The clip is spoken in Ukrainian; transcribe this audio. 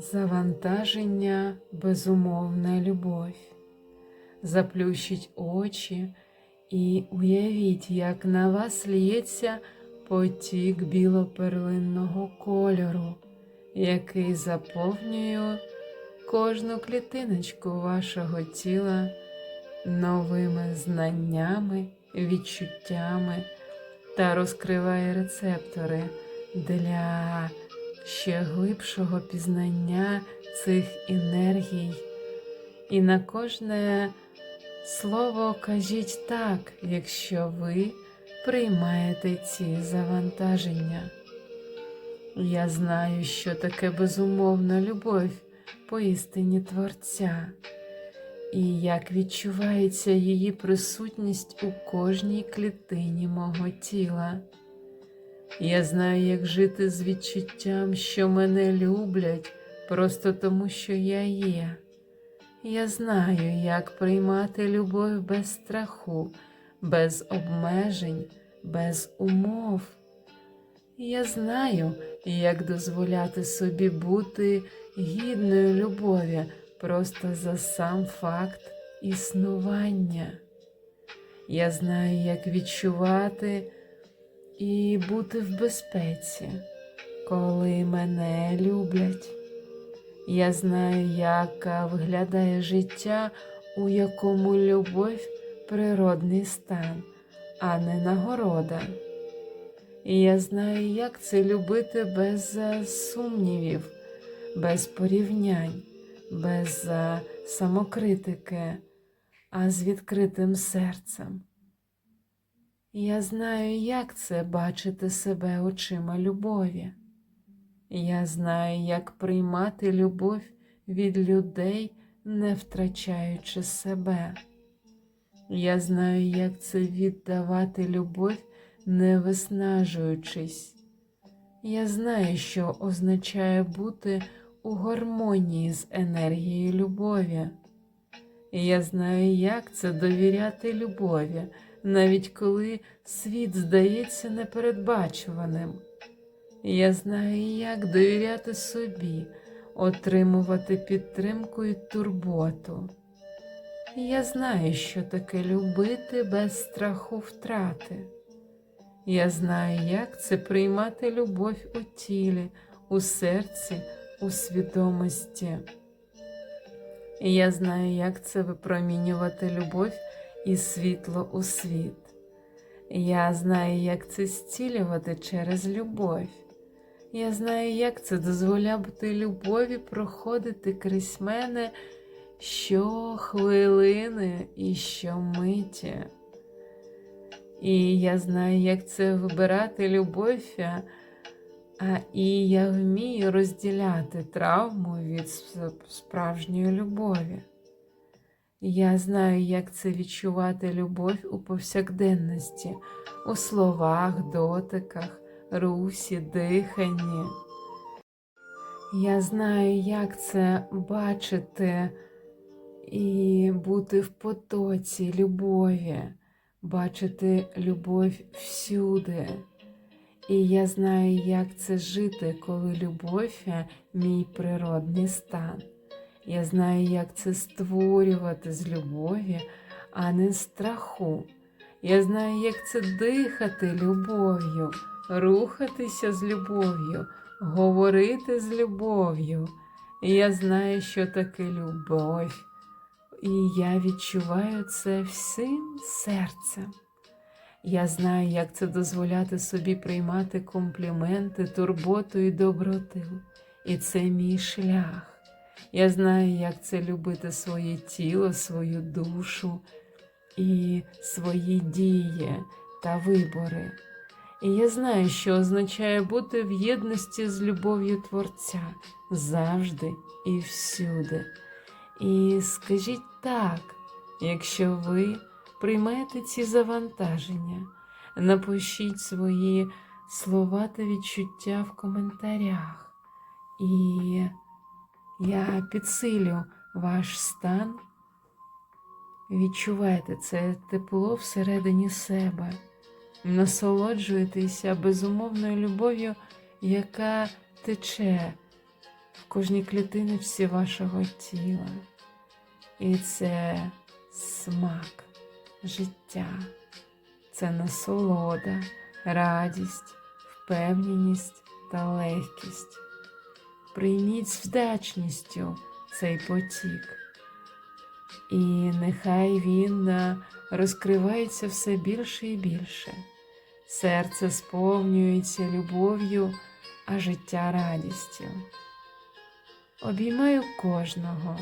Завантаження безумовна любов. Заплющіть очі і уявіть, як на вас лється потік білоперлинного кольору, який заповнює кожну клітиночку вашого тіла новими знаннями, відчуттями та розкриває рецептори для ще глибшого пізнання цих енергій. І на кожне слово кажіть так, якщо ви приймаєте ці завантаження. Я знаю, що таке безумовна любов поістині Творця, і як відчувається її присутність у кожній клітині мого тіла. Я знаю, як жити з відчуттям, що мене люблять просто тому, що я є. Я знаю, як приймати любов без страху, без обмежень, без умов. Я знаю, як дозволяти собі бути гідною любові просто за сам факт існування. Я знаю, як відчувати і бути в безпеці, коли мене люблять. Я знаю, як виглядає життя, у якому любов природний стан, а не нагорода. І я знаю, як це любити без е, сумнівів, без порівнянь, без е, самокритики, а з відкритим серцем. Я знаю, як це бачити себе очима любові. Я знаю, як приймати любов від людей, не втрачаючи себе. Я знаю, як це віддавати любов, не виснажуючись. Я знаю, що означає бути у гармонії з енергією любові. Я знаю, як це довіряти любові, навіть коли світ здається непередбачуваним. Я знаю, як довіряти собі, отримувати підтримку і турботу. Я знаю, що таке любити без страху втрати. Я знаю, як це приймати любов у тілі, у серці, у свідомості. Я знаю, як це випромінювати любов і світло у світ. Я знаю, як це зцілювати через любов. Я знаю, як це дозволяти любові проходити крізь мене щохвилини і щомиті. І я знаю, як це вибирати любов, а і я вмію розділяти травму від справжньої любові. Я знаю, як це відчувати любов у повсякденності, у словах, дотиках, русі, диханні. Я знаю, як це бачити і бути в потоці любові, бачити любов всюди. І я знаю, як це жити, коли любов мій природний стан. Я знаю, як це створювати з любові, а не з страху. Я знаю, як це дихати любов'ю, рухатися з любов'ю, говорити з любов'ю. Я знаю, що таке любов. І я відчуваю це всім серцем. Я знаю, як це дозволяти собі приймати компліменти, турботу і доброту. І це мій шлях. Я знаю, як це любити своє тіло, свою душу і свої дії та вибори. І я знаю, що означає бути в єдності з любов'ю Творця завжди і всюди. І скажіть так, якщо ви приймаєте ці завантаження, напишіть свої слова та відчуття в коментарях. І я підсилю ваш стан. Відчувайте це тепло всередині себе, насолоджуйтеся безумовною любов'ю, яка тече в кожній клітиночці вашого тіла. І це смак життя, це насолода, радість, впевненість та легкість. Прийміть з вдячністю цей потік. І нехай він е, розкривається все більше і більше. Серце сповнюється любов'ю, а життя радістю. Обіймаю кожного,